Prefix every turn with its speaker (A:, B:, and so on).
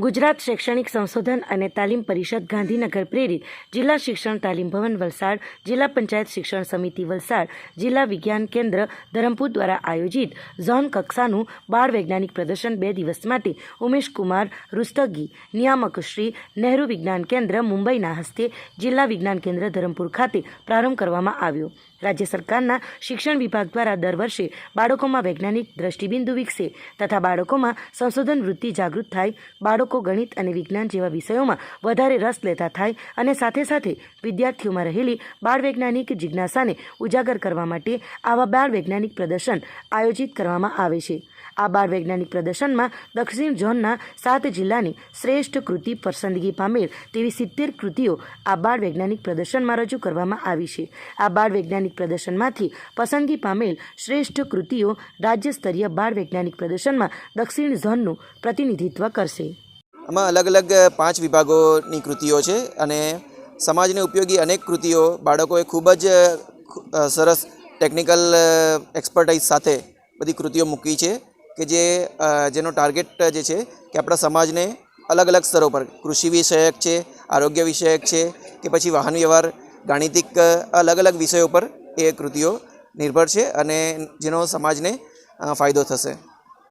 A: ગુજરાત શૈક્ષણિક સંશોધન અને તાલીમ પરિષદ ગાંધીનગર પ્રેરિત જિલ્લા શિક્ષણ તાલીમ ભવન વલસાડ, જિલ્લા પંચાયત શિક્ષણ સમિતિ વલસાડ, જિલ્લા વિજ્ઞાન કેન્દ્ર ધરમપુર દ્વારા આયોજિત ઝોન કક્ષાનું બાળ વૈજ્ઞાનિક પ્રદર્શન બે દિવસ માટે ઉમેશ કુમાર રુસ્તગી, નિયામક શ્રી નહેરુ વિજ્ઞાન કેન્દ્ર મુંબઈના હસ્તે જિલ્લા વિજ્ઞાન કેન્દ્ર ધરમપુર ખાતે પ્રારંભ કરવામાં આવ્યો. રાજ્ય સરકારના શિક્ષણ વિભાગ દ્વારા દર વર્ષે બાળકોમાં વૈજ્ઞાનિક દ્રષ્ટિબિંદુ વિકસે તથા બાળકોમાં સંશોધન વૃત્તિ જાગૃત થાય, બાળકો ગણિત અને વિજ્ઞાન જેવા વિષયોમાં વધારે રસ લેતા થાય અને સાથે સાથે વિદ્યાર્થીઓમાં રહેલી બાળ વૈજ્ઞાનિક જિજ્ઞાસાને ઉજાગર કરવા માટે આવા બાળ વૈજ્ઞાનિક પ્રદર્શન આયોજિત કરવામાં આવે છે. આ બાળ વૈજ્ઞાનિક પ્રદર્શનમાં દક્ષિણ ઝોનના સાત જિલ્લાની શ્રેષ્ઠ કૃતિ પસંદગી પામેલ તેવી સિત્તેર કૃતિઓ આ બાળ વૈજ્ઞાનિક પ્રદર્શનમાં રજૂ કરવામાં આવી છે. આ બાળ વૈજ્ઞાનિક પ્રદર્શનમાંથી પસંદગી પામેલ શ્રેષ્ઠ કૃતિઓ રાજ્ય સ્તરીય બાળ વૈજ્ઞાનિક પ્રદર્શનમાં દક્ષિણ ઝોનનું પ્રતિનિધિત્વ કરશે.
B: આમાં અલગ અલગ પાંચ વિભાગોની કૃતિઓ છે અને સમાજને ઉપયોગી અનેક કૃતિઓ બાળકોએ ખૂબ જ સરસ ટેકનિકલ એક્સપર્ટાઇઝ સાથે બધી કૃતિઓ મૂકી છે કે જે જેનો ટાર્ગેટ જે છે કે આપણા સમાજને અલગ અલગ સ્તરો પર, કૃષિ વિષયક છે, આરોગ્ય વિષયક છે કે પછી વાહન વ્યવહાર, ગાણિતિક અલગ અલગ વિષયો પર એ કૃતિઓ નિર્ભર છે અને જેનો સમાજને ફાયદો થશે.